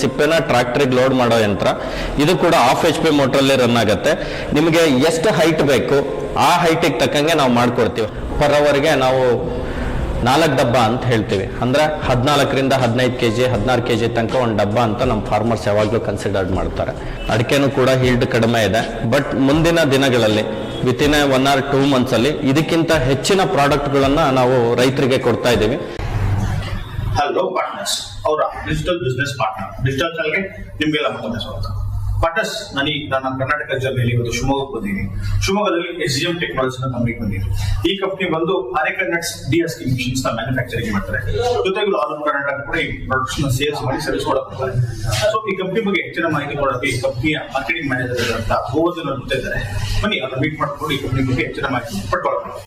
ಸಿಪ್ಪೆನ ಟ್ರಾಕ್ಟರ್ಗೆ load ಮಾಡೋ ಯಂತ್ರ, ಇದು ಕೂಡ ಆಫ್ ಎಚ್ ಪಿ ಮೋಟ್ರಲ್ಲಿ ರನ್ ಆಗುತ್ತೆ. ನಿಮಗೆ ಎಷ್ಟು ಹೈಟ್ ಬೇಕು, ಆ ಹೈಟಿಗೆ ತಕ್ಕಂಗೆ ನಾವು ಮಾಡಿಕೊಡ್ತೀವಿ. ಪರ್ ಅವರ್ಗೆ ನಾವು ನಾಲ್ಕು ಡಬ್ಬ ಅಂತ ಹೇಳ್ತೀವಿ. ಅಂದ್ರೆ ಹದಿನಾಲ್ಕರಿಂದ ಹದಿನೈದು ಕೆ ಜಿ ಹದಿನಾರು ಕೆ ಜಿ ತನಕ ಒಂದು ಡಬ್ಬ ಅಂತ ನಮ್ಮ ಫಾರ್ಮರ್ಸ್ ಯಾವಾಗಲೂ ಕನ್ಸಿಡರ್ ಮಾಡ್ತಾರೆ. ಅಡಿಕೆನೂ ಕೂಡ ಹೀಲ್ಡ್ ಕಡಿಮೆ ಇದೆ. ಬಟ್ ಮುಂದಿನ ದಿನಗಳಲ್ಲಿ ವಿತಿನ್ ಒನ್ ಆರ್ ಟೂ ಮಂತ್ಸಲ್ಲಿ ಇದಕ್ಕಿಂತ ಹೆಚ್ಚಿನ ಪ್ರಾಡಕ್ಟ್ಗಳನ್ನು ನಾವು ರೈತರಿಗೆ ಕೊಡ್ತಾ ಇದ್ದೀವಿ. ಹಲೋ ಪಾರ್ಟ್ನರ್ಸ್ ಅವರ ಡಿಜಿಟಲ್ ಬಿಸ್ನೆಸ್ ಪಾರ್ಟ್ನರ್ ಡಿಜಿಟಲ್ ಚಾನಲ್ಗೆ ನಿಮ್ಗೆಲ್ಲ ಮತ್ತೊಮ್ಮೆ ಸ್ವಾಗತ. ಪಟಸ್ ನಾನು ನನ್ನ ಕರ್ನಾಟಕ ಜರ್ನಿಯಲ್ಲಿ ಇವತ್ತು ಶಿವಮೊಗ್ಗಕ್ಕೆ ಬಂದಿದ್ದೀನಿ. ಶಿವಮೊಗ್ಗದಲ್ಲಿ ಎಸ್ ಜಿ ಎಂ ಟೆಕ್ನಾಲಜಿ ಕಂಪ್ನಿಗೆ ಬಂದಿದೆ ಈ ಕಂಪ್ನಿ ಬಂದು ಅರೆಕರ್ ನಟ್ಸ್ ಡಿ ಎಸ್ ಮಿಷಿನ್ಸ್ನ ಮ್ಯಾನುಫ್ಯಾಕ್ಚರಿಂಗ್ ಮಾಡ್ತಾರೆ. ಜೊತೆಗೆ ಆಲ್ ಓವರ್ ಕರ್ನಾಟಕ ಕೂಡ ಈ ಪ್ರೊಡಕ್ಷನ್ನ ಸೇಲ್ಸ್ ಮಾಡಿ ಸರ್ವಿಸ್ ಮಾಡ್ತಾರೆ ಸೊ ಈ ಕಂಪ್ನಿ ಬಗ್ಗೆ ಹೆಚ್ಚಿನ ಮಾಹಿತಿ ಕೊಡೋಕೆ ಈ ಕಂಪ್ನಿಯ ಮಾರ್ಕೆಟಿಂಗ್ ಮ್ಯಾನೇಜರ್ ಅಂತ ಗೋವರ್ಧನ್ ಅವರು ಇದ್ದಾರೆ ಬನ್ನಿ, ಅವ್ರನ್ನ ಮೀಟ್ ಮಾಡ್ಕೊಂಡು ಈ ಕಂಪ್ನಿ ಬಗ್ಗೆ ಹೆಚ್ಚಿನ ಮಾಹಿತಿ ಪಡ್ಕೊಳ್ಳೋಣ.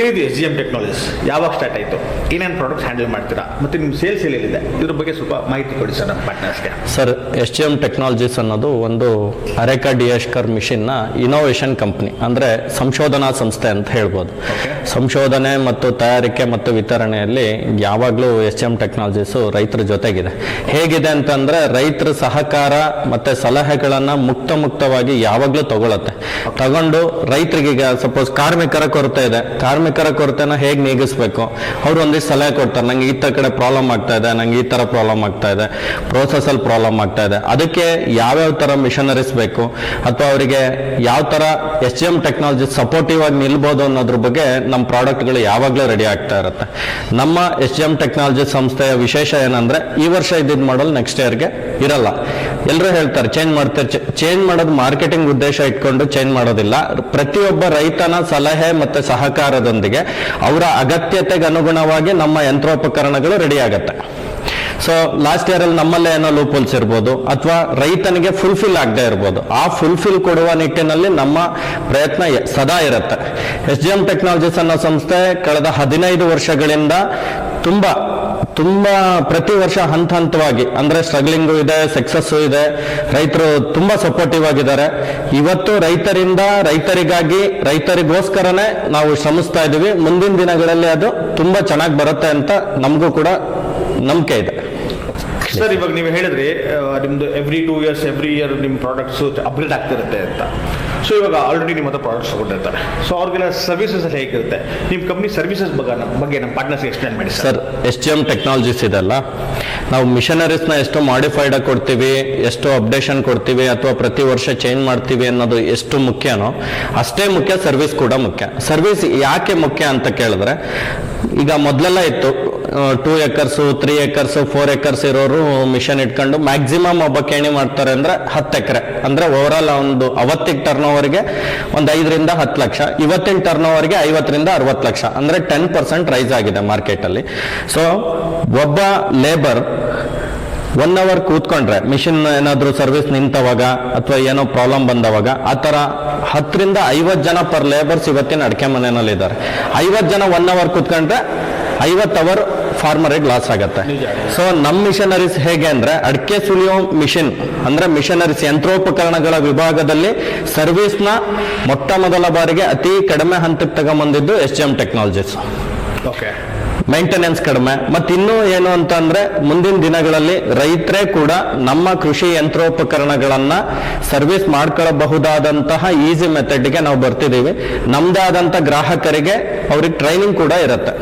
ಏನಿದೆ ಎಸ್ ಜಿ ಎಂ ಟೆಕ್ನಾಲಜೀಸ್. ಯಾವಾಗ ಸ್ಟಾರ್ಟ್ ಆಯಿತು? ಏನೇನು ಪ್ರಾಡಕ್ಟ್ಸ್ ಹ್ಯಾಂಡಲ್ ಮಾಡ್ತೀರಾ? ಮತ್ತು ನಿಮ್ಮ ಸೇಲ್ಸ್ ಎಲ್ಲಿದೆ? ಇದ್ರ ಬಗ್ಗೆ ಸ್ವಲ್ಪ ಮಾಹಿತಿ ಕೊಡಿ ಸರ್ ನಮ್ಮ ಪಾರ್ಟ್ನರ್ಸ್ಗೆ sir S G M technologies ಅನ್ನೋದು ಒಂದು ಅರೆಕ ಡಿಯಶ್ಕರ್ ಮಿಷಿನ್ನ ಇನೋವೇಷನ್ ಕಂಪ್ನಿ ಅಂದರೆ ಸಂಶೋಧನಾ ಸಂಸ್ಥೆ ಅಂತ ಹೇಳ್ಬೋದು. ಸಂಶೋಧನೆ ಮತ್ತು ತಯಾರಿಕೆ ಮತ್ತು ವಿತರಣೆಯಲ್ಲಿ ಯಾವಾಗಲೂ ಎಸ್ ಜಿ ಎಂ ಟೆಕ್ನಾಲಜೀಸು ರೈತರ ಜೊತೆಗಿದೆ. ಹೇಗಿದೆ ಅಂತಂದರೆ ರೈತರ ಸಹಕಾರ ಮತ್ತು ಸಲಹೆಗಳನ್ನು ಮುಕ್ತ ಮುಕ್ತವಾಗಿ ಯಾವಾಗಲೂ ತಗೊಳುತ್ತೆ. ತಗೊಂಡು ರೈತರಿಗೆ ಈಗ ಸಪೋಸ್ ಕಾರ್ಮಿಕರ ಕೊರತೆ ಇದೆ. ಕಾರ್ಮಿಕರ ಕೊರತೆನ ಹೇಗೆ ನೀಗಿಸ್ಬೇಕು? ಅವರು ಒಂದಿಷ್ಟು ಸಲಹೆ ಕೊಡ್ತಾರೆ. ನಂಗೆ ಈ ಥರ ಕಡೆ ಪ್ರಾಬ್ಲಮ್ ಆಗ್ತಾ ಇದೆ, ನಂಗೆ ಈ ಥರ ಪ್ರಾಬ್ಲಮ್ ಆಗ್ತಾ ಇದೆ ಪ್ರೋಸೆಸಲ್ಲಿ ಪ್ರಾಬ್ಲಮ್ ಆಗ್ತಾ ಇದೆ. ಅದಕ್ಕೆ ಯಾವ್ಯಾವ ಥರ ಮಿಷನರೀಸ್ ಬೇಕು? ಅಥವಾ ಅವರಿಗೆ ಯಾವ ಥರ S G M technology supportive ಆಗಿ ನಿಲ್ಬೋದು ಅನ್ನೋದ್ರ ಬಗ್ಗೆ ನಮ್ಮ ಪ್ರಾಡಕ್ಟ್ಗಳು ಯಾವಾಗಲೂ ರೆಡಿ ಆಗ್ತಾ ಇರುತ್ತೆ. ನಮ್ಮ ಎಸ್ ಜಿ ಎಂ ಟೆಕ್ನಾಲಜಿ ಸಂಸ್ಥೆಯ ವಿಶೇಷ ಏನಂದರೆ ಈ ವರ್ಷ ಇದ್ದಿದ್ದ ಮಾಡಲ್ ನೆಕ್ಸ್ಟ್ ಇಯರ್ಗೆ ಇರಲ್ಲ. ಎಲ್ಲರೂ ಹೇಳ್ತಾರೆ ಚೇಂಜ್ ಮಾಡ್ತಾರೆ ಚೇಂಜ್ ಮಾಡೋದು ಮಾರ್ಕೆಟಿಂಗ್ ಉದ್ದೇಶ ಇಟ್ಕೊಂಡು ಚೇಂಜ್ ಮಾಡೋದಿಲ್ಲ. ಪ್ರತಿಯೊಬ್ಬ ರೈತನ ಸಲಹೆ ಮತ್ತೆ ಸಹಕಾರದೊಂದಿಗೆ ಅವರ ಅಗತ್ಯತೆಗೆ ಅನುಗುಣವಾಗಿ ನಮ್ಮ ಯಂತ್ರೋಪಕರಣಗಳು ರೆಡಿ ಆಗುತ್ತೆ. ಸೊ ಲಾಸ್ಟ್ ಇಯರ್ ಅಲ್ಲಿ ನಮ್ಮಲ್ಲೇ ಏನೋ ಲೂಪೋಲ್ಸ್ ಇರ್ಬೋದು, ಅಥವಾ ರೈತನಿಗೆ ಫುಲ್ಫಿಲ್ ಆಗದೆ ಇರ್ಬೋದು. ಆ ಫುಲ್ಫಿಲ್ ಕೊಡುವ ನಿಟ್ಟಿನಲ್ಲಿ ನಮ್ಮ ಪ್ರಯತ್ನ ಸದಾ ಇರುತ್ತೆ. ಎಸ್ ಜಿ ಎಂ ಟೆಕ್ನಾಲಜೀಸ್ ಅನ್ನೋ ಸಂಸ್ಥೆ ಕಳೆದ ಹದಿನೈದು ವರ್ಷಗಳಿಂದ ತುಂಬಾ ತುಂಬಾ ಪ್ರತಿ ವರ್ಷ ಹಂತ ಹಂತವಾಗಿ, ಅಂದ್ರೆ ಸ್ಟ್ರಗ್ಲಿಂಗು ಇದೆ ಸಕ್ಸಸ್ಸು ಇದೆ, ರೈತರು ತುಂಬಾ ಸಪೋರ್ಟಿವ್ ಆಗಿದ್ದಾರೆ. ಇವತ್ತು ರೈತರಿಂದ ರೈತರಿಗಾಗಿ, ರೈತರಿಗೋಸ್ಕರನೇ ನಾವು ಶ್ರಮಿಸ್ತಾ ಇದ್ದೀವಿ. ಮುಂದಿನ ದಿನಗಳಲ್ಲಿ ಅದು ತುಂಬಾ ಚೆನ್ನಾಗಿ ಬರುತ್ತೆ ಅಂತ ನಮಗೂ ಕೂಡ ನಂಬಿಕೆ ಇದೆ. ಸರ್, ಇವಾಗ ನೀವು ಹೇಳಿದ್ರಿ ನಿಮ್ದು every two years every year ನಿಮ್ಮ ಪ್ರಾಡಕ್ಟ್ಸ್ ಅಪ್ಗ್ರೇಡ್ ಆಗ್ತಿರುತ್ತೆ ಅಂತ. ಸೊ ಇವಾಗ ಆಲ್ರೆಡಿ ನಿಮ್ಮ ಹತ್ರ ಪ್ರಾಡಕ್ಟ್ಸ್ ತಗೊಂಡಿರ್ತಾರೆ ಸೊ ಅವ್ರಿಗೆಲ್ಲ ಸರ್ವಿಸಸ್ ಅಲ್ಲಿ ಹೇಗಿರುತ್ತೆ? ನಿಮ್ಮ ಕಂಪ್ನಿ ಸರ್ವಿಸಸ್ ಬಗ್ಗೆ ಬಗ್ಗೆ ನಮ್ಮ ಪಾರ್ಟ್ನರ್ಸ್ಗೆ ಎಕ್ಸ್ಪ್ಲೇನ್ ಮಾಡಿ sir. S T M technologies ಇದೆಲ್ಲ. ನಾವು ಮಿಷನರೀಸ್ನ ಎಷ್ಟು ಮಾಡಿಫೈಡ್ ಕೊಡ್ತೀವಿ, ಎಷ್ಟು ಅಪ್ಡೇಷನ್ ಕೊಡ್ತೀವಿ, ಅಥವಾ ಪ್ರತಿ ವರ್ಷ ಚೇಂಜ್ ಮಾಡ್ತೀವಿ ಅನ್ನೋದು ಎಷ್ಟು ಮುಖ್ಯನೋ, ಅಷ್ಟೇ ಮುಖ್ಯ ಸರ್ವಿಸ್ ಕೂಡ ಮುಖ್ಯ. ಸರ್ವಿಸ್ ಯಾಕೆ ಮುಖ್ಯ ಅಂತ ಕೇಳಿದ್ರೆ, ಈಗ ಮೊದಲೆಲ್ಲ ಇತ್ತು two acres three acres four acres ಇರೋರು ಮಿಷನ್ ಇಟ್ಕೊಂಡು ಮ್ಯಾಕ್ಸಿಮಮ್ ಒಬ್ಬ ಕೇಣಿ ಮಾಡ್ತಾರೆ ಅಂದ್ರೆ ಹತ್ತು ಎಕರೆ. ಅಂದ್ರೆ ಓವರ್ ಆಲ್ ಒಂದು ಅವತ್ತಿಗೆ ಟರ್ನ್ ಓವರ್ಗೆ ಒಂದು ಐದರಿಂದ ಹತ್ತು ಲಕ್ಷ, ಇವತ್ತಿನ ಟರ್ನ್ ಓವರ್ಗೆ ಐವತ್ತರಿಂದ ಅರವತ್ತು ಲಕ್ಷ. ಅಂದ್ರೆ ಟೆನ್ ಪರ್ಸೆಂಟ್ ರೈಸ್ ಆಗಿದೆ ಮಾರ್ಕೆಟಲ್ಲಿ ಸೊ ಒಬ್ಬ ಲೇಬರ್ ಒನ್ ಅವರ್ ಕೂತ್ಕೊಂಡ್ರೆ ಮಿಷಿನ್ ಏನಾದರೂ ಸರ್ವಿಸ್ ನಿಂತವಾಗ ಅಥವಾ ಏನೋ ಪ್ರಾಬ್ಲಮ್ ಬಂದವಾಗ, ಆ ಥರ ಹತ್ತರಿಂದ ಐವತ್ತು ಜನ ಪರ್ ಲೇಬರ್ಸ್ ಇವತ್ತಿನ ಅಡಿಕೆ ಮನೆಯಲ್ಲಿ ಇದ್ದಾರೆ ಐವತ್ತು ಜನ ಒನ್ ಅವರ್ ಕೂತ್ಕೊಂಡ್ರೆ ಐವತ್ತು ಅವರ್ ಫಾರ್ಮರಿಗೆ ಲಾಸ್ ಆಗುತ್ತೆ. ಸೊ ನಮ್ಮ ಮಿಷನರೀಸ್ ಹೇಗೆ ಅಂದ್ರೆ ಅಡಿಕೆ ಸುಲಿಯೋ ಮಿಷಿನ್ ಅಂದ್ರೆ ಮಿಷನರೀಸ್ ಯಂತ್ರೋಪಕರಣಗಳ ವಿಭಾಗದಲ್ಲಿ ಸರ್ವಿಸ್ನ ಮೊಟ್ಟ ಮೊದಲ ಬಾರಿಗೆ ಅತಿ ಕಡಿಮೆ ಹಂತಕ್ಕೆ ತಗೊಂಬಂದಿದ್ದು S G M technologies okay maintenance ಕಡಿಮೆ. ಮತ್ತೆ ಇನ್ನೂ ಏನು ಅಂತ ಅಂದ್ರೆ ಮುಂದಿನ ದಿನಗಳಲ್ಲಿ ರೈತರೇ ಕೂಡ ನಮ್ಮ ಕೃಷಿ ಯಂತ್ರೋಪಕರಣಗಳನ್ನ ಸರ್ವಿಸ್ ಮಾಡ್ಕೊಳ್ಳಬಹುದಾದಂತಹ ಈಸಿ ಮೆಥಡ್ಗೆ ನಾವು ಬರ್ತಿದ್ದೀವಿ. ನಮ್ದೇ ಆದಂತ ಗ್ರಾಹಕರಿಗೆ ಅವ್ರಿಗೆ ಟ್ರೈನಿಂಗ್ ಕೂಡ ಇರುತ್ತೆ.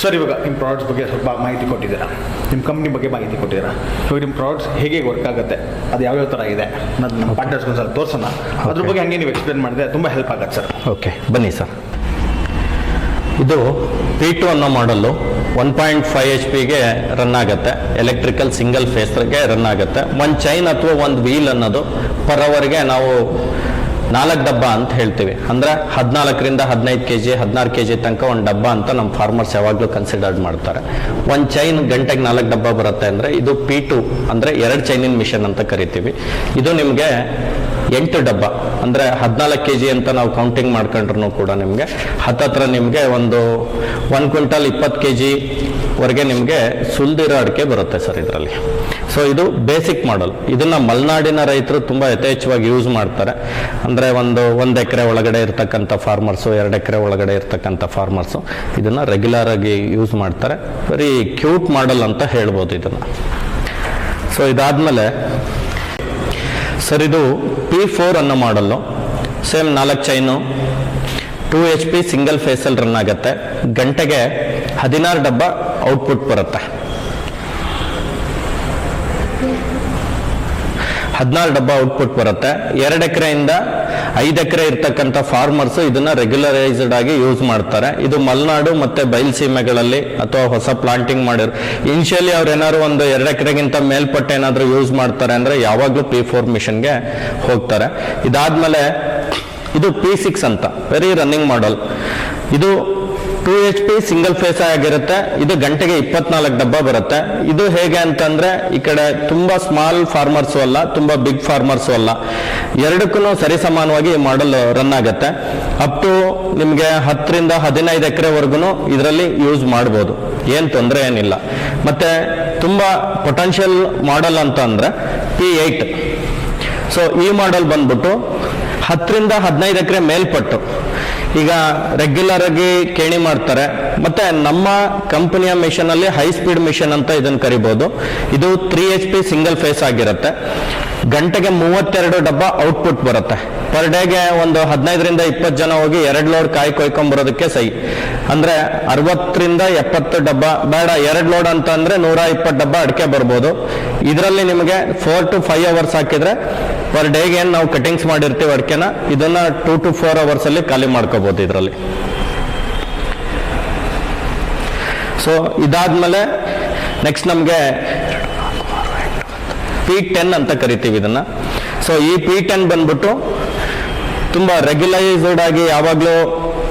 ಸರ್ ಇವಾಗ ನಿಮ್ಮ ಪ್ರಾಡಕ್ಟ್ಸ್ ಬಗ್ಗೆ ಸ್ವಲ್ಪ ಮಾಹಿತಿ ಕೊಟ್ಟಿದ್ದೀರಾ? ನಿಮ್ಮ ಕಂಪ್ನಿ ಬಗ್ಗೆ ಮಾಹಿತಿ ಕೊಟ್ಟಿದ್ದೀರಾ? ಇವಾಗ ನಿಮ್ಮ ಪ್ರಾಡಕ್ಟ್ಸ್ ಹೇಗೆ ವರ್ಕ್ ಆಗುತ್ತೆ? ಅದು ಯಾವ್ಯಾವ ಥರ ಇದೆ? ನಾನು ನಮ್ಮ ಪಾರ್ಟ್ನರ್ಸ್ಗೆ ಸ್ವಲ್ಪ ತೋರಿಸೋಣ. ಅದ್ರ ಬಗ್ಗೆ ಹಂಗೆ ನೀವು ಎಕ್ಸ್ಪ್ಲೇನ್ ಮಾಡಿದ್ರೆ ತುಂಬ ಹೆಲ್ಪ್ ಆಗುತ್ತೆ ಸರ್. ಓಕೆ ಬನ್ನಿ ಸರ್. ಇದು ಪಿ ಟು ಅನ್ನೋ model one point five H ಪಿಗೆ ರನ್ ಆಗುತ್ತೆ. ಎಲೆಕ್ಟ್ರಿಕಲ್ ಸಿಂಗಲ್ ಫೇಸ್ಗೆ ರನ್ ಆಗುತ್ತೆ. ಒಂದು ಚೈನ್ ಅಥವಾ ಒಂದು ವೀಲ್ ಅನ್ನೋದು ಪರ್ ಅವರ್ಗೆ ನಾವು ನಾಲ್ಕು ಡಬ್ಬ ಅಂತ ಹೇಳ್ತೀವಿ. ಅಂದ್ರೆ ಹದಿನಾಲ್ಕರಿಂದ ಹದಿನೈದು ಕೆ ಜಿ ಹದಿನಾರು ಕೆ ಜಿ ತನಕ ಒಂದು ಡಬ್ಬ ಅಂತ ನಮ್ಮ ಫಾರ್ಮರ್ಸ್ ಯಾವಾಗಲೂ ಕನ್ಸಿಡರ್ ಮಾಡ್ತಾರೆ. ಒಂದು ಚೈನ್ ಗಂಟೆಗೆ ನಾಲ್ಕು ಡಬ್ಬ ಬರುತ್ತೆ ಅಂದರೆ ಇದು ಪಿ ಟು ಅಂದರೆ ಎರಡು ಚೈನಿನ ಮಿಷನ್ ಅಂತ ಕರಿತೀವಿ. ಇದು ನಿಮಗೆ ಎಂಟು ಡಬ್ಬ. ಅಂದರೆ ಹದಿನಾಲ್ಕು ಕೆ ಜಿ ಅಂತ ನಾವು ಕೌಂಟಿಂಗ್ ಮಾಡ್ಕೊಂಡ್ರು ಕೂಡ ನಿಮಗೆ. ಹತ್ತತ್ರ ನಿಮಗೆ ಒಂದು ಒನ್ ಕ್ವಿಂಟಲ್ ಇಪ್ಪತ್ತು ಕೆ ಜಿ ವರೆಗೆ ನಿಮಗೆ ಸುಲ್ದಿರೋ ಅಡಿಕೆ ಬರುತ್ತೆ ಸರ್ ಇದರಲ್ಲಿ. ಸೊ ಇದು ಬೇಸಿಕ್ ಮಾಡಲ್ ಇದನ್ನ ಮಲೆನಾಡಿನ ರೈತರು ತುಂಬ ಯಥೇಚ್ಛವಾಗಿ ಯೂಸ್ ಮಾಡ್ತಾರೆ. ಅಂದರೆ ಒಂದು ಒಂದು ಎಕರೆ ಒಳಗಡೆ ಇರ್ತಕ್ಕಂಥ ಫಾರ್ಮರ್ಸು ಎರಡು ಎಕರೆ ಒಳಗಡೆ ಇರ್ತಕ್ಕಂಥ ಫಾರ್ಮರ್ಸು ಇದನ್ನು ರೆಗ್ಯುಲರ್ ಆಗಿ ಯೂಸ್ ಮಾಡ್ತಾರೆ. ವೆರಿ ಕ್ಯೂಟ್ ಮಾಡಲ್ ಅಂತ ಹೇಳ್ಬೋದು ಇದನ್ನು. ಸೊ ಇದಾದಮೇಲೆ ಸರ್, ಇದು ಪಿ ಫೋರ್ ಅನ್ನೋ ಮಾಡಲ್ಲು ಸೇಮ್ ನಾಲ್ಕು chain two H P single ಫೇಸಲ್ಲಿ run ಆಗುತ್ತೆ. ಗಂಟೆಗೆ ಹದಿನಾರು ಡಬ್ಬ ಔಟ್ಪುಟ್ ಬರುತ್ತೆ. ಹದಿನಾರು ಡಬ್ಬ ಔಟ್ಪುಟ್ ಬರುತ್ತೆ. ಎರಡು ಎಕರೆಯಿಂದ ಐದು ಎಕರೆ ಇರ್ತಕ್ಕಂಥ ಫಾರ್ಮರ್ಸ್ ಇದನ್ನ ರೆಗ್ಯುಲರೈಸ್ಡ್ ಆಗಿ ಯೂಸ್ ಮಾಡ್ತಾರೆ. ಇದು ಮಲೆನಾಡು ಮತ್ತೆ ಬಯಲುಸೀಮೆಗಳಲ್ಲಿ ಅಥವಾ ಹೊಸ ಪ್ಲಾಂಟಿಂಗ್ ಮಾಡಿರೋ ಇನಿಷಿಯಲಿ ಅವ್ರು ಏನಾದ್ರು ಒಂದು ಎರಡು ಎಕರೆಗಿಂತ ಮೇಲ್ಪಟ್ಟು ಏನಾದ್ರು ಯೂಸ್ ಮಾಡ್ತಾರೆ ಅಂದ್ರೆ ಯಾವಾಗಲೂ ಪಿ ಫೋರ್ ಮಿಷನ್ಗೆ ಹೋಗ್ತಾರೆ. ಇದಾದ್ಮೇಲೆ ಇದು ಪಿ ಸಿಕ್ಸ್ ಅಂತ ವೆರಿ ರನ್ನಿಂಗ್ ಮಾಡಲ್ ಇದು two H P single phase ಆಗಿರುತ್ತೆ. ಇದು ಗಂಟೆಗೆ ಇಪ್ಪತ್ನಾಲ್ಕು ಡಬ್ಬ ಬರುತ್ತೆ. ಇದು ಹೇಗೆ ಅಂತಂದ್ರೆ, ಈ ಕಡೆ ತುಂಬಾ ಸ್ಮಾಲ್ ಫಾರ್ಮರ್ಸು ಅಲ್ಲ, ತುಂಬಾ ಬಿಗ್ ಫಾರ್ಮರ್ಸು ಅಲ್ಲ. ಎರಡಕ್ಕೂ ಸರಿಸಮಾನವಾಗಿ ಈ ಮಾಡಲ್ ರನ್ ಆಗುತ್ತೆ. ಅಪ್ ಟು ನಿಮಗೆ ಹತ್ತರಿಂದ ಹದಿನೈದು ಎಕರೆವರೆಗೂ ಇದರಲ್ಲಿ ಯೂಸ್ ಮಾಡ್ಬೋದು. ಏನ್ ತೊಂದರೆ ಏನಿಲ್ಲ. ಮತ್ತೆ ತುಂಬಾ ಪೊಟೆನ್ಷಿಯಲ್ ಮಾಡಲ್ ಅಂತ ಅಂದ್ರೆ ಪಿ ಏಟ್ ಸೊ ಈ ಮಾಡಲ್ ಬಂದ್ಬಿಟ್ಟು ಹತ್ತರಿಂದ ಹದಿನೈದು ಎಕರೆ ಮೇಲ್ಪಟ್ಟು ಈಗ ರೆಗ್ಯುಲರ್ ಆಗಿ ಕೇಣಿ ಮಾಡ್ತಾರೆ. ಮತ್ತೆ ನಮ್ಮ ಕಂಪನಿಯ ಮಿಷನ್ ಅಲ್ಲಿ ಹೈ ಸ್ಪೀಡ್ ಮಿಷನ್ ಅಂತ ಇದನ್ನ ಕರಿಬಹುದು ಇದು three H P single phase ಆಗಿರುತ್ತೆ. ಗಂಟೆಗೆ ಮೂವತ್ತೆರಡು ಡಬ್ಬ ಔಟ್ಪುಟ್ ಬರುತ್ತೆ. ಪರ್ ಡೇಗೆ ಒಂದು ಹದಿನೈದರಿಂದ ಇಪ್ಪತ್ತು ಜನ ಹೋಗಿ ಎರಡು ಲೋಡ್ ಕಾಯಿ ಕೊಯ್ಕೊಂಬರೋದಕ್ಕೆ ಸೈ ಅಂದ್ರೆ ಅರವತ್ತರಿಂದ ಎಪ್ಪತ್ತು ಡಬ್ಬ, ಬೇಡ, ಎರಡು ಲೋಡ್ ಅಂತ ಅಂದ್ರೆ ನೂರ ಇಪ್ಪತ್ತು ಡಬ್ಬ ಅಡಿಕೆ ಬರ್ಬೋದು. ಇದರಲ್ಲಿ ನಿಮಗೆ ಫೋರ್ ಟು ಫೈವ್ ಅವರ್ಸ್ ಹಾಕಿದ್ರೆ ಪರ್ ಡೇಗೆ ಏನು ನಾವು ಕಟಿಂಗ್ಸ್ ಮಾಡಿರ್ತೀವಿ ಅಡಿಕೆನ, ಇದನ್ನ ಟೂ ಟು ಫೋರ್ ಅವರ್ಸ್ ಅಲ್ಲಿ ಖಾಲಿ ಮಾಡ್ಕೋಬಹುದು ಇದರಲ್ಲಿ. ಸೊ ಇದಾದ್ಮೇಲೆ ನೆಕ್ಸ್ಟ್ ನಮಗೆ ಪಿ ಟೆನ್ ಅಂತ ಕರಿತೀವಿ ಇದನ್ನ. ಸೊ ಈ ಪಿ ಟೆನ್ ಬಂದ್ಬಿಟ್ಟು ತುಂಬಾ ರೆಗ್ಯುಲೈಸ್ಡ್ ಆಗಿ ಯಾವಾಗಲೂ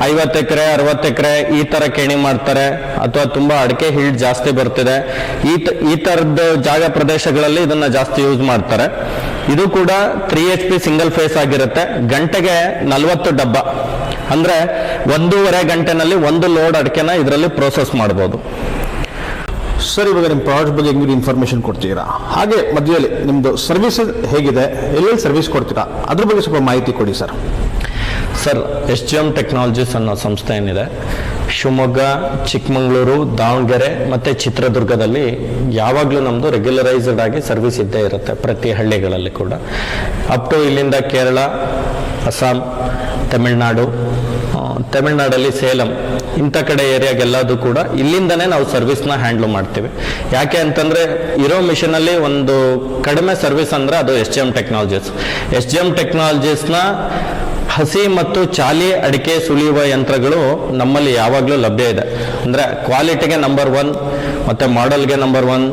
ಐವತ್ತು ಎಕರೆ, ಅರವತ್ತು ಎಕರೆ ಈ ತರ ಕೇಣಿ ಮಾಡ್ತಾರೆ. ಅಥವಾ ತುಂಬಾ ಅಡಿಕೆ ಹಿಲ್ಡ್ ಜಾಸ್ತಿ ಬರ್ತಿದೆ. ಈ ತರದ ಜಾಗ ಪ್ರದೇಶಗಳಲ್ಲಿ ಇದನ್ನ ಜಾಸ್ತಿ ಯೂಸ್ ಮಾಡ್ತಾರೆ. ಇದು ಕೂಡ three H P single phase ಆಗಿರುತ್ತೆ. ಗಂಟೆಗೆ ನಲವತ್ತು ಡಬ್ಬ. ಅಂದ್ರೆ ಒಂದೂವರೆ ಗಂಟೆನಲ್ಲಿ ಒಂದು ಲೋಡ್ ಅಡಿಕೆನ ಇದರಲ್ಲಿ ಪ್ರೋಸೆಸ್ ಮಾಡ್ಬೋದು. ಸರ್, ಇವಾಗ ನಿಮ್ಮ ಪ್ರಾಡಕ್ಟ್ ಬಗ್ಗೆ ಹೆಂಗೆ ಇನ್ಫಾರ್ಮೇಷನ್ ಕೊಡ್ತೀರಾ? ಹಾಗೆ ಮಧ್ಯದಲ್ಲಿ ನಿಮ್ಮದು ಸರ್ವಿಸ್ ಹೇಗಿದೆ, ಎಲ್ಲೆಲ್ಲಿ ಸರ್ವಿಸ್ ಕೊಡ್ತೀರಾ? ಅದ್ರ ಬಗ್ಗೆ ಸ್ವಲ್ಪ ಮಾಹಿತಿ ಕೊಡಿ sir. Sir, S G M technologies ಅನ್ನೋ ಸಂಸ್ಥೆ ಏನಿದೆ, ಶಿವಮೊಗ್ಗ, ಚಿಕ್ಕಮಗಳೂರು, ದಾವಣಗೆರೆ ಮತ್ತು ಚಿತ್ರದುರ್ಗದಲ್ಲಿ ಯಾವಾಗಲೂ ನಮ್ಮದು ರೆಗ್ಯುಲರೈಸ್ಡ್ ಆಗಿ ಸರ್ವಿಸ್ ಇದ್ದೇ ಇರುತ್ತೆ, ಪ್ರತಿ ಹಳ್ಳಿಗಳಲ್ಲಿ ಕೂಡ. ಅಪ್ ಟು ಇಲ್ಲಿಂದ ಕೇರಳ, ಅಸ್ಸಾಂ, ತಮಿಳ್ನಾಡು ತಮಿಳ್ನಾಡಲ್ಲಿ ಸೇಲಂ, ಇಂಥ ಕಡೆ ಏರಿಯಾಗೆಲ್ಲದು ಕೂಡ ಇಲ್ಲಿಂದನೇ ನಾವು ಸರ್ವಿಸ್ನ ಹ್ಯಾಂಡ್ಲ್ ಮಾಡ್ತೀವಿ. ಯಾಕೆ ಅಂತಂದರೆ ಇರೋ ಮಿಷನಲ್ಲಿ ಒಂದು ಕಡಿಮೆ ಸರ್ವಿಸ್ ಅಂದರೆ ಅದು S G M technologies S G M ಟೆಕ್ನಾಲಜೀಸ್ನ ಹಸಿ ಮತ್ತು ಚಾಲಿ ಅಡಿಕೆ ಸುಲಿಯುವ ಯಂತ್ರಗಳು ನಮ್ಮಲ್ಲಿ ಯಾವಾಗಲೂ ಲಭ್ಯ ಇದೆ. ಅಂದರೆ ಕ್ವಾಲಿಟಿಗೆ ನಂಬರ್ ಒನ್ ಮತ್ತು ಮಾಡಲ್ಗೆ ನಂಬರ್ ಒನ್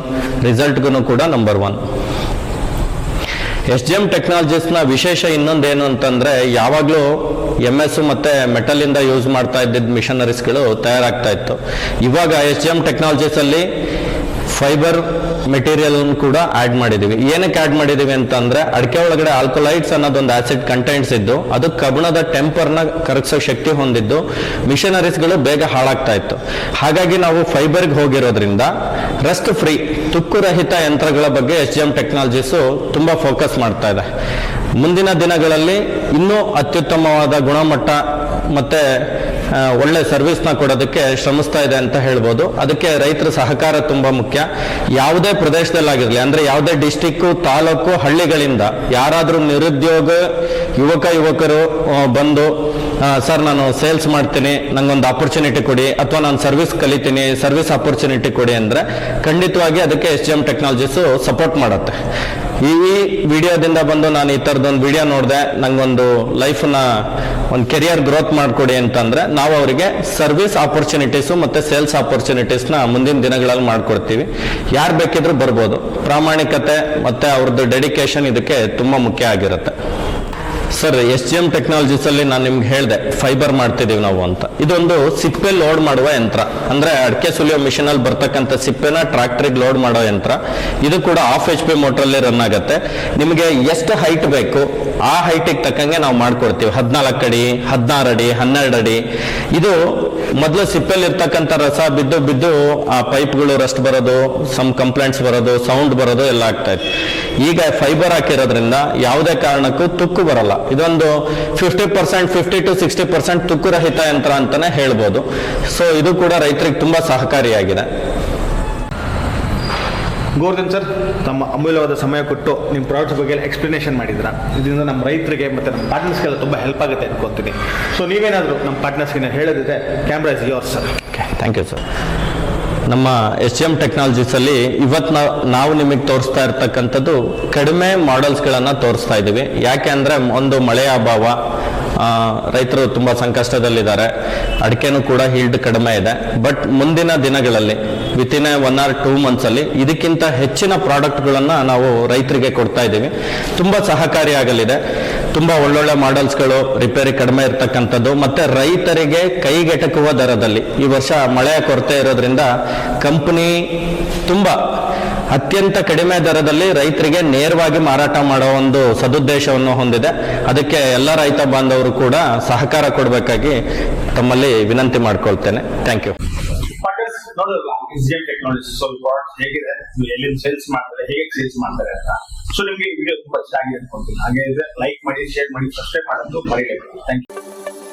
ರಿಸಲ್ಟ್ಗೂ ಕೂಡ number one S G M ಟೆಕ್ನಾಲಜೀಸ್ನ ವಿಶೇಷ ಇನ್ನೊಂದೇನು ಅಂತಂದರೆ ಯಾವಾಗಲೂ ಎಂ ಎಸ್ ಮತ್ತೆ ಮೆಟಲ್ ಇಂದ ಯೂಸ್ ಮಾಡ್ತಾ ಇದ್ದಿದ್ದ ಮಿಷನರೀಸ್ಗಳು ತಯಾರಾಗ್ತಾ ಇತ್ತು. ಇವಾಗ ಎಸ್ ಜಿ ಎಂ ಟೆಕ್ನಾಲಜೀಸ್ ಅಲ್ಲಿ ಫೈಬರ್ ಮೆಟೀರಿಯಲ್ ಕೂಡ ಆಡ್ ಮಾಡಿದೀವಿ. ಏನಕ್ಕೆ ಆಡ್ ಮಾಡಿದೀವಿ ಅಂತಂದ್ರೆ ಅಡಿಕೆ ಒಳಗಡೆ ಆಲ್ಕೊಲೈಟ್ಸ್ ಅನ್ನೋದೊಂದು ಆಸಿಡ್ ಕಂಟೆಂಟ್ಸ್ ಇದ್ದು, ಅದು ಕಬ್ಬಿಣದ ಟೆಂಪರ್ನ ಕರಗಿಸೋ ಶಕ್ತಿ ಹೊಂದಿದ್ದು ಮಿಷನರೀಸ್ಗಳು ಬೇಗ ಹಾಳಾಗ್ತಾ ಇತ್ತು. ಹಾಗಾಗಿ ನಾವು ಫೈಬರ್ಗೆ ಹೋಗಿರೋದ್ರಿಂದ ರಸ್ಟ್ ಫ್ರೀ ತುಕ್ಕು ರಹಿತ ಯಂತ್ರಗಳ ಬಗ್ಗೆ ಎಚ್ ಜಿ ಎಂ ಟೆಕ್ನಾಲಜೀಸು ತುಂಬಾ ಫೋಕಸ್ ಮಾಡ್ತಾ ಇದೆ. ಮುಂದಿನ ದಿನಗಳಲ್ಲಿ ಇನ್ನೂ ಅತ್ಯುತ್ತಮವಾದ ಗುಣಮಟ್ಟ ಮತ್ತೆ ಒಳ್ಳೆ ಸರ್ವಿಸ್ನ ಕೊಡೋದಕ್ಕೆ ಶ್ರಮಿಸ್ತಾ ಇದೆ ಅಂತ ಹೇಳ್ಬೋದು. ಅದಕ್ಕೆ ರೈತರ ಸಹಕಾರ ತುಂಬಾ ಮುಖ್ಯ. ಯಾವುದೇ ಪ್ರದೇಶದಲ್ಲಾಗಿರಲಿ, ಅಂದ್ರೆ ಯಾವುದೇ ಡಿಸ್ಟಿಕ್ಕು ತಾಲೂಕು, ಹಳ್ಳಿಗಳಿಂದ ಯಾರಾದರೂ ನಿರುದ್ಯೋಗ ಯುವಕ, ಯುವಕರು ಬಂದು ಸರ್, ನಾನು ಸೇಲ್ಸ್ ಮಾಡ್ತೀನಿ. ನಂಗೊಂದು ಆಪರ್ಚುನಿಟಿ ಕೊಡಿ. ಅಥವಾ ನಾನು ಸರ್ವಿಸ್ ಕಲಿತೀನಿ. ಸರ್ವಿಸ್ ಆಪರ್ಚುನಿಟಿ ಕೊಡಿ ಅಂದರೆ ಖಂಡಿತವಾಗಿ ಅದಕ್ಕೆ S G M technologies support ಮಾಡುತ್ತೆ. ಈ ವಿಡಿಯೋದಿಂದ ಬಂದು ನಾನು ಈ ಥರದೊಂದು ವಿಡಿಯೋ ನೋಡಿದೆ. ನಂಗೊಂದು ಲೈಫನ್ನ ಒಂದು ಕೆರಿಯರ್ ಗ್ರೋತ್ ಮಾಡಿಕೊಡಿ ಅಂತಂದರೆ ನಾವು ಅವರಿಗೆ ಸರ್ವಿಸ್ ಆಪರ್ಚುನಿಟೀಸು ಮತ್ತು ಸೇಲ್ಸ್ ಆಪರ್ಚುನಿಟೀಸ್ನ ಮುಂದಿನ ದಿನಗಳಲ್ಲಿ ಮಾಡಿಕೊಡ್ತೀವಿ. ಯಾರು ಬೇಕಿದ್ರೂ ಬರ್ಬೋದು. ಪ್ರಾಮಾಣಿಕತೆ ಮತ್ತು ಅವ್ರದ್ದು ಡೆಡಿಕೇಶನ್ ಇದಕ್ಕೆ ತುಂಬ ಮುಖ್ಯ ಆಗಿರುತ್ತೆ. ಸರ್ ಎಸ್ ಜಿ ಎಂ ಟೆಕ್ನಾಲಜೀಸಲ್ಲಿ ನಾನು ನಿಮ್ಗೆ ಹೇಳಿದೆ ಫೈಬರ್ ಮಾಡ್ತಿದ್ದೀವಿ ನಾವು ಅಂತ. ಇದೊಂದು ಸಿಪ್ಪೆ ಲೋಡ್ ಮಾಡುವ ಯಂತ್ರ. ಅಂದ್ರೆ ಅಡಿಕೆ ಸುಲಿಯೋ ಮಿಷನ್ ಅಲ್ಲಿ ಬರ್ತಕ್ಕಂಥ ಸಿಪ್ಪೆನ ಟ್ರ್ಯಾಕ್ಟ್ರಿಗೆ ಲೋಡ್ ಮಾಡೋ ಯಂತ್ರ. ಇದು ಕೂಡ ಆಫ್ ಎಚ್ ಪಿ ಮೋಟ್ರಲ್ಲಿ ರನ್ ಆಗುತ್ತೆ. ನಿಮಗೆ ಎಷ್ಟು ಹೈಟ್ ಬೇಕು, ಆ ಹೈಟಿಗೆ ತಕ್ಕಂಗೆ ನಾವು ಮಾಡ್ಕೊಡ್ತೀವಿ. ಹದಿನಾಲ್ಕು ಅಡಿ, ಹದಿನಾರು ಅಡಿ, ಹನ್ನೆರಡು ಅಡಿ. ಇದು ಮೊದಲು ಸಿಪ್ಪೆಲಿ ಇರ್ತಕ್ಕಂಥ ರಸ ಬಿದ್ದು ಬಿದ್ದು ಆ ಪೈಪ್ಗಳು ರಸ್ಟ್ ಬರೋದು ಸಮ್ ಕಂಪ್ಲೇಂಟ್ಸ್ ಬರೋದು ಸೌಂಡ್ ಬರೋದು ಎಲ್ಲ ಆಗ್ತಾ ಇತ್ತು. ಈಗ ಫೈಬರ್ ಹಾಕಿರೋದ್ರಿಂದ ಯಾವುದೇ ಕಾರಣಕ್ಕೂ ತುಕ್ಕು ಬರಲ್ಲ. ಇದೊಂದು fifty percent fifty to sixty percent ತುಕ್ಕು ರಹಿತ ಯಂತ್ರ ಅಂತಾನೆ ಹೇಳ್ಬೋದು. ಸೊ ಇದು ಕೂಡ ರೈತರಿಗೆ ತುಂಬಾ ಸಹಕಾರಿಯಾಗಿದೆ. ಗೋರ್ಧನ್ ಸರ್, ತಮ್ಮ ಅಮೂಲ್ಯವಾದ ಸಮಯ ಕೊಟ್ಟು ನಿಮ್ಮ ಪ್ರಾಡಕ್ಟ್ಸ್ ಬಗ್ಗೆ ಎಕ್ಸ್ಪ್ಲನೇಷನ್ ಮಾಡಿದ್ರ ಇದರಿಂದ ನಮ್ಮ ರೈತರಿಗೆ ಮತ್ತು ನಮ್ಮ ಪಾರ್ಟ್ನರ್ಸ್ಗೆಲ್ಲ ತುಂಬ ಹೆಲ್ಪ್ ಆಗುತ್ತೆ ಅನ್ಕೊತೀನಿ ಸೊ ನೀವೇನಾದರೂ ನಮ್ಮ ಪಾರ್ಟ್ನರ್ಸ್ಗೆ ಹೇಳೋದಿದೆ camera is your sir thank you sir ನಮ್ಮ ಎಸ್ ಎಂ ಟೆಕ್ನಾಲಜೀಸಲ್ಲಿ ಇವತ್ತು ನಾವು ನಾವು ನಿಮಗೆ ತೋರಿಸ್ತಾ ಇರ್ತಕ್ಕಂಥದ್ದು ಕಡಿಮೆ ಮಾಡೆಲ್ಸ್ಗಳನ್ನು ತೋರಿಸ್ತಾ ಇದ್ದೀವಿ ಯಾಕೆ ಅಂದರೆ ಒಂದು ಮಳೆಯ ಅಭಾವ ರೈತರು ತುಂಬ ಸಂಕಷ್ಟದಲ್ಲಿದ್ದಾರೆ. ಅಡಿಕೆನೂ ಕೂಡ ಹೀಲ್ಡ್ ಕಡಿಮೆ ಇದೆ. ಬಟ್ ಮುಂದಿನ ದಿನಗಳಲ್ಲಿ ವಿತಿನ್ ಒನ್ ಆರ್ ಟೂ ಮಂತ್ಸಲ್ಲಿ ಇದಕ್ಕಿಂತ ಹೆಚ್ಚಿನ ಪ್ರಾಡಕ್ಟ್ಗಳನ್ನು ನಾವು ರೈತರಿಗೆ ಕೊಡ್ತಾ ಇದ್ದೀವಿ. ತುಂಬ ಸಹಕಾರಿಯಾಗಲಿದೆ ತುಂಬ ಒಳ್ಳೊಳ್ಳೆ ಮಾಡೆಲ್ಸ್ಗಳು ರಿಪೇರಿ ಕಡಿಮೆ ಇರತಕ್ಕಂಥದ್ದು. ಮತ್ತೆ ರೈತರಿಗೆ ಕೈಗೆಟಕುವ ದರದಲ್ಲಿ. ಈ ವರ್ಷ ಮಳೆಯ ಕೊರತೆ ಇರೋದ್ರಿಂದ ಕಂಪನಿ ತುಂಬ ಅತ್ಯಂತ ಕಡಿಮೆ ದರದಲ್ಲಿ ರೈತರಿಗೆ ನೇರವಾಗಿ ಮಾರಾಟ ಮಾಡೋ ಒಂದು ಸದುದ್ದೇಶವನ್ನು ಹೊಂದಿದೆ. ಅದಕ್ಕೆ ಎಲ್ಲ ರೈತ ಬಾಂಧವರು ಕೂಡ ಸಹಕಾರ ಕೊಡಬೇಕಾಗಿ ತಮ್ಮಲ್ಲಿ ವಿನಂತಿ ಮಾಡ್ಕೊಳ್ತೇನೆ. ಥ್ಯಾಂಕ್ ಯು ಟೆಕ್ನಾಲಜಿ ಸ್ವಲ್ಪ ಹೇಗಿದೆ? ಎಲ್ಲಿ ಸೇಲ್ಸ್ ಮಾಡ್ತಾರೆ, ಹೇಗೆ ಸೇಲ್ಸ್ ಮಾಡ್ತಾರೆ ಅಂತ? ಸೊ ನಿಮಗೆ ಈ ವಿಡಿಯೋ ತುಂಬಾ ಇಷ್ಟ ಆಗಿದೆ ಅನ್ಕೊಂತೀನಿ. ಹಾಗೆ ಲೈಕ್ ಮಾಡಿ ಶೇರ್ ಮಾಡಿ ಸಬ್ಸ್ಕ್ರೈಬ್ ಮಾಡೋದು ಮರಿಲೇಬೇಕು ಥ್ಯಾಂಕ್ ಯು